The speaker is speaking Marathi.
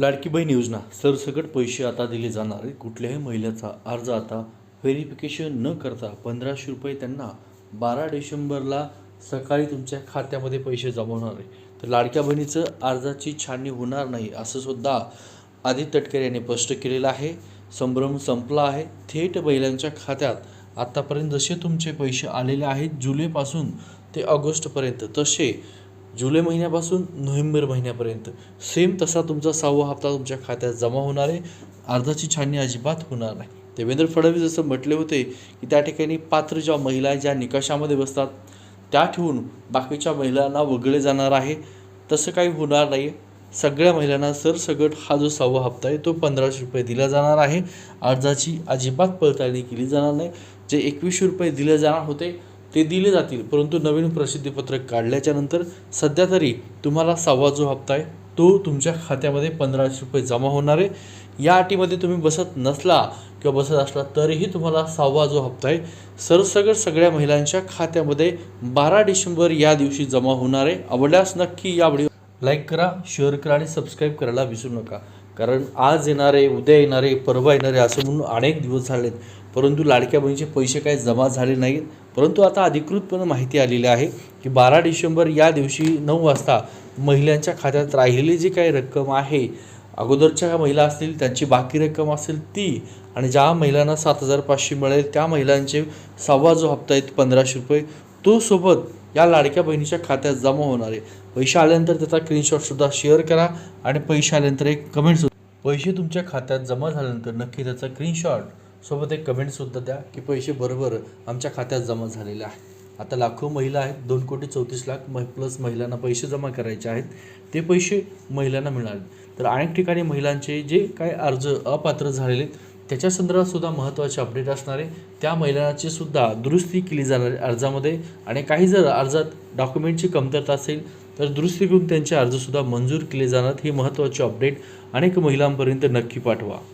लाडकी बहीण योजना. सरसकट पैसे आता दिले जाणार आहे कुठल्याही महिलेचा अर्ज आता व्हेरिफिकेशन न करता पंधराशे रुपये त्यांना बारा डिसेंबरला सकाळी तुमच्या खात्यामध्ये पैसे जमा होणार आहे तर लाडक्या बहिणीचं अर्जाची छाननी होणार नाही असं सुद्धा आदित्य तटकरे यांनी स्पष्ट केलेलं आहे. संभ्रम संपला आहे. थेट महिलांच्या खात्यात आत्तापर्यंत जसे तुमचे पैसे आलेले आहेत जुलैपासून ते ऑगस्टपर्यंत तसे जुलै महिन्यापासून नोव्हेंबर महिन्यापर्यंत. सेम तसा तुमचा सहावा हप्ता तुमच्या खात्यात जमा होणार आहे. अर्धाची छाननी अजिबात होणार नाही. देवेंद्र फडणवीस जसं म्हटले होते की त्या ठिकाणी पात्र ज्या महिला ज्या निकषामध्ये बसतात त्या ठेवून बाकीच्या महिलांना वगळले जाणार आहे. तसं काही होणार नाही सगळ्या महिलांना सरसगट हा जो सहावा हप्ता आहे तो पंधराशे रुपये दिला जाणार आहे. अर्जाची अजिबात पडताळणी केली जाणार नाही. जे एकवीसशे रुपये दिले जाणार होते ते दिले जातील. परंतु नवीन प्रसिद्धीपत्रक काढल्याच्यानंतर सध्या तरी तुम्हाला सहावा जो हप्ता आहे तो तुमच्या खात्यामध्ये पंधराशे रुपये जमा होणार आहे. या अटीमध्ये तुम्ही बसत नसला किंवा बसत असला तरीही तुम्हाला सहावा जो हप्ता आहे सरसगट सगळ्या महिलांच्या खात्यामध्ये बारा डिसेंबर या दिवशी जमा होणार आहे. आवडल्यास नक्की या व्हिडिओ लाईक करा शेअर करा आणि सबस्क्राईब करायला विसरू नका. कारण आज येणारे उद्या येणारे परवा येणारे असं म्हणून अनेक दिवस झालेत. परंतु लाडक्या बहिणीचे पैसे काही जमा झाले नाहीत. परंतु आता अधिकृतपणे माहिती आलेली आहे की बारा डिसेंबर या दिवशी नऊ वाजता महिलांच्या खात्यात राहिलेली जी काही रक्कम आहे अगोदरच्या महिला असतील त्यांची बाकी रक्कम असेल ती आणि ज्या महिलांना सात हजार पाचशे मिळेल त्या महिलांचे सव्वा जो हप्ता आहे पंधराशे रुपये तो सोबत या लाडक्या बहिणीच्या खात्यात जमा होणार आहे. पैसे आल्यानंतर त्याचा स्क्रीनशॉटसुद्धा शेअर करा आणि पैसे आल्यानंतर एक कमेंट पैसे तुमच्या खात्यात जमा झाल्यानंतर नक्की त्याचा स्क्रीनशॉट सोबत एक कमेंटसुद्धा द्या की पैसे बरोबर आमच्या खात्यात जमा झालेले आहे आता लाखो महिला आहेत दोन कोटी चौतीस लाख मह प्लस महिलांना पैसे जमा करायचे आहेत. ते पैसे महिलांना मिळाले तर अनेक ठिकाणी महिलांचे जे काय अर्ज अपात्र झालेले आहेत, त्याच्या संदर्भात सुद्धा महत्त्वाचे अपडेट असणार आहे. त्या महिलांची सुद्धा दुरुस्ती केली जाणार अर्जामध्ये. आणि काही जर अर्जात डॉक्युमेंटची कमतरता असेल तर दुरुस्ती करून त्यांचे अर्जसुद्धा मंजूर केले जाणार ही महत्त्वाची अपडेट अनेक महिलांपर्यंत नक्की पाठवा.